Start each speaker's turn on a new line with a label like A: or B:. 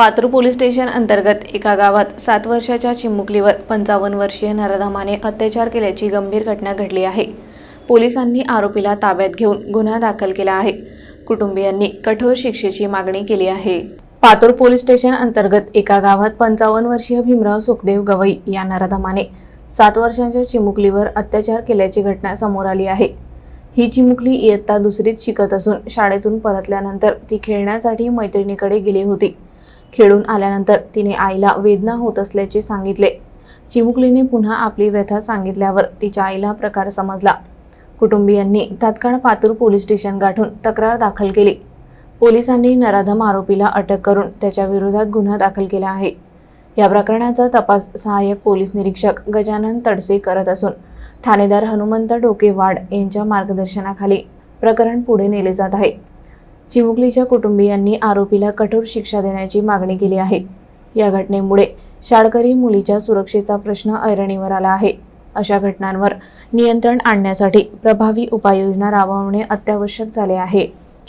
A: पात्र police station अंतर्गत एका गावात सात वर्षाच्या चिमुकलीवर पंचावन्न वर्षीय नराधमाने अत्याचार केल्याची गंभीर घटना घडली आहे. पोलिसांनी आरोपीला ताब्यात घेऊन गुन्हा दाखल केला आहे. कुटुंबियांनी कठोर शिक्षेची मागणी केली आहे. पातूर पोलीस स्टेशन अंतर्गत एका गावात पंचावन्न वर्षीय भीमराव सुखदेव गवई या नराधमाने सात वर्षांच्या चिमुकलीवर अत्याचार केल्याची घटना समोर आली आहे. ही चिमुकली इयत्ता दुसरीत शिकत असून शाळेतून परतल्यानंतर ती खेळण्यासाठी मैत्रिणीकडे गेली होती. खेळून आल्यानंतर तिने आईला वेदना होत असल्याचे सांगितले. चिमुकलीने पुन्हा आपली व्यथा सांगितल्यावर तिच्या आईला प्रकार समजला. कुटुंबियांनी तात्काळ पातूर पोलीस स्टेशन गाठून तक्रार दाखल केली. पोलिसांनी नराधम आरोपीला अटक करून त्याच्या विरोधात गुन्हा दाखल केला आहे. या प्रकरणाचा तपास सहाय्यक पोलीस निरीक्षक गजानन तडसे करत असून ठाणेदार हनुमंत डोकेवाड यांच्या मार्गदर्शनाखाली प्रकरण पुढे नेले जात आहे. चिमुकलीच्या कुटुंबियांनी आरोपीला कठोर शिक्षा देण्याची मागणी केली आहे. या घटनेमुळे शाळकरी मुलीच्या सुरक्षेचा प्रश्न ऐरणीवर आला आहे. अशा घटनांवर नियंत्रण आणण्यासाठी प्रभावी उपाययोजना राबवणे अत्यावश्यक झाले आहे.